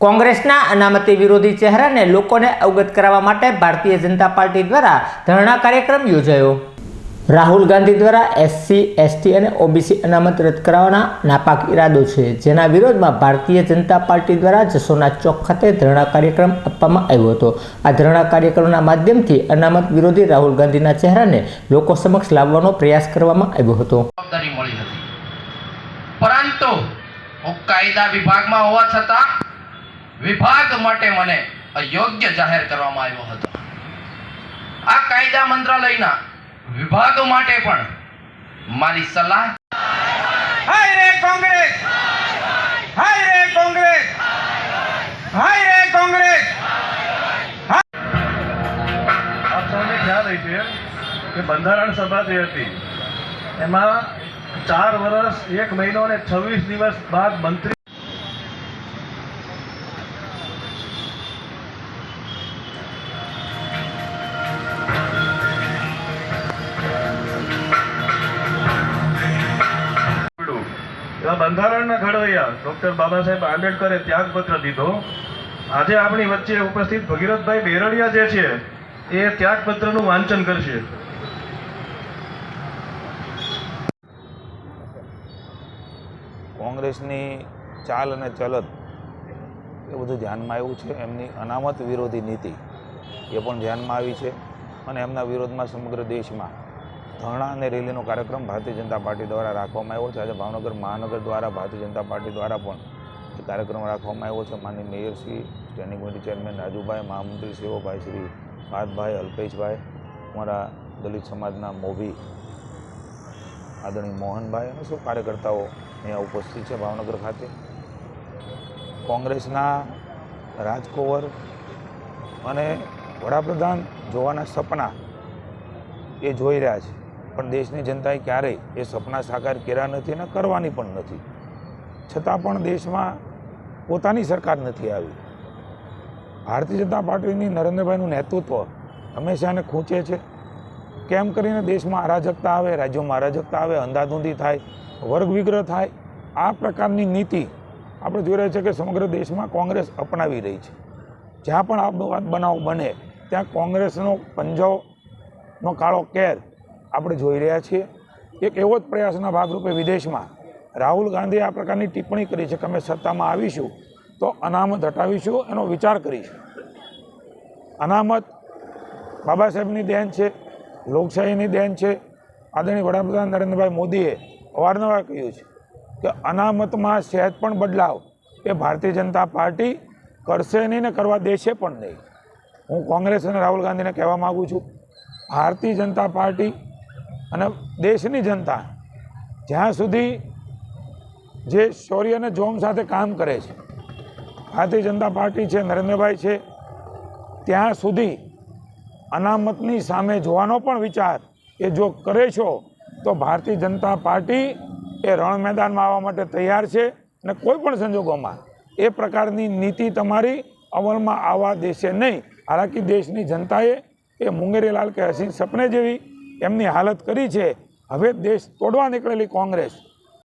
કોંગ્રેસના અનામતી વિરોધી ચહેરાને લોકોને અવગત કરાવવા માટે ભારતીય જનતા પાર્ટી દ્વારા ધરણા કાર્યક્રમ યોજાયો. રાહુલ ગાંધી દ્વારા એસસી, એસટી અને ઓબીસી અનામત રદ કરાવવાના નાપાક ઈરાદો છે. જેના વિરોધમાં ભારતીય જનતા પાર્ટી દ્વારા જસોના ચોક ખાતે ધરણા કાર્યક્રમ આપવામાં આવ્યો હતો. આ ધરણા કાર્યક્રમના માધ્યમથી અનામત વિરોધી રાહુલ ગાંધીના ચહેરાને લોકો સમક્ષ લાવવાનો પ્રયાસ કરવામાં આવ્યો હતો. પરંતુ કાયદા વિભાગમાં હોવા છતાં વિભાગ માટે મને અયોગ્ય જાહેર કરવામાં આવ્યો હતો. આ કાયદા મંત્રાલયના વિભાગ માટે પણ મારી સલાહ હાય રે કોંગ્રેસ! હાય રે કોંગ્રેસ! હાય રે કોંગ્રેસ! આપ સૌને ખ્યાલ હશે કે બંધારણ સભા જે હતી એમાં ચાર વર્ષ એક મહિનો અને છવ્વીસ દિવસ બાદ મંત્રી બંધારણના ઘડવૈયા ડોક્ટર બાબા સાહેબ આંબેડકરે ત્યાગપત્ર દીધો. આજે આપણી વચ્ચે ઉપસ્થિત ભગીરથભાઈ બેરડિયા જે છે, એ ત્યાગપત્રનું વાંચન કરશે. કોંગ્રેસની ચાલ અને ચલત એ બધું ધ્યાનમાં આવ્યું છે. એમની અનામત વિરોધી નીતિ એ પણ ધ્યાનમાં આવી છે અને એમના વિરોધમાં સમગ્ર દેશમાં ધરણા અને રેલીનો કાર્યક્રમ ભારતીય જનતા પાર્ટી દ્વારા રાખવામાં આવ્યો છે. આજે ભાવનગર મહાનગર દ્વારા ભારતીય જનતા પાર્ટી દ્વારા પણ કાર્યક્રમ રાખવામાં આવ્યો છે. માનની મેયરશ્રી સ્ટેન્ડિંગ કમિટી ચેરમેન રાજુભાઈ, મહામંત્રી સેવોભાઈ શ્રી પાર્થભાઈ, અલ્પેશભાઈ, અમારા દલિત સમાજના મોભી, આદરણીય મોહનભાઈ અને સૌ કાર્યકર્તાઓ અહીંયા ઉપસ્થિત છે ભાવનગર ખાતે. કોંગ્રેસના રાજકોવર અને વડાપ્રધાન જોવાના સપના એ જોઈ રહ્યા છે. પણ દેશની જનતાએ ક્યારેય એ સપના સાકાર કર્યા નથી અને કરવાની પણ નથી. છતાં પણ દેશમાં પોતાની સરકાર નથી આવી. ભારતીય જનતા પાર્ટીની નરેન્દ્રભાઈનું નેતૃત્વ હંમેશા એને ખૂંચે છે. કેમ કરીને દેશમાં અરાજકતા આવે, રાજ્યોમાં અરાજકતા આવે, અંધાધૂંધી થાય, વર્ગ વિગ્રહ થાય, આ પ્રકારની નીતિ આપણે જોઈ રહ્યા છીએ કે સમગ્ર દેશમાં કોંગ્રેસ અપનાવી રહી છે. જ્યાં પણ આ બનાવ બને, ત્યાં કોંગ્રેસનો પંજાનો કાળો કેર આપણે જોઈ રહ્યા છીએ. એક એવો જ પ્રયાસના ભાગરૂપે વિદેશમાં રાહુલ ગાંધીએ આ પ્રકારની ટિપ્પણી કરી છે કે અમે સત્તામાં આવીશું તો અનામત હટાવીશું, એનો વિચાર કરીશું. અનામત બાબા સાહેબની દેન છે, લોકશાહીની દેન છે. આદરણીય વડાપ્રધાન નરેન્દ્રભાઈ મોદીએ અવારનવાર કહ્યું છે કે અનામતમાં સહેજ પણ બદલાવ, એ ભારતીય જનતા પાર્ટી કરશે નહીં ને કરવા દેશે પણ નહીં. હું કોંગ્રેસ અને રાહુલ ગાંધીને કહેવા માગું છું, ભારતીય જનતા પાર્ટી અને દેશની જનતા જ્યાં સુધી જે શૌર્ય અને જોમ સાથે કામ કરે છે, ભારતીય જનતા પાર્ટી છે, નરેન્દ્રભાઈ છે, ત્યાં સુધી અનામતની સામે જોવાનો પણ વિચાર એ જો કરે છો, તો ભારતીય જનતા પાર્ટી એ રણ મેદાનમાં આવવા માટે તૈયાર છે અને કોઈ પણ સંજોગોમાં એ પ્રકારની નીતિ તમારી અમલમાં આવવા દેશે નહીં. હાલાકી દેશની જનતાએ એ મુંગેરીલાલ કે હસીન સપને જેવી એમની હાલત કરી છે. હવે દેશ તોડવા નીકળેલી કોંગ્રેસ.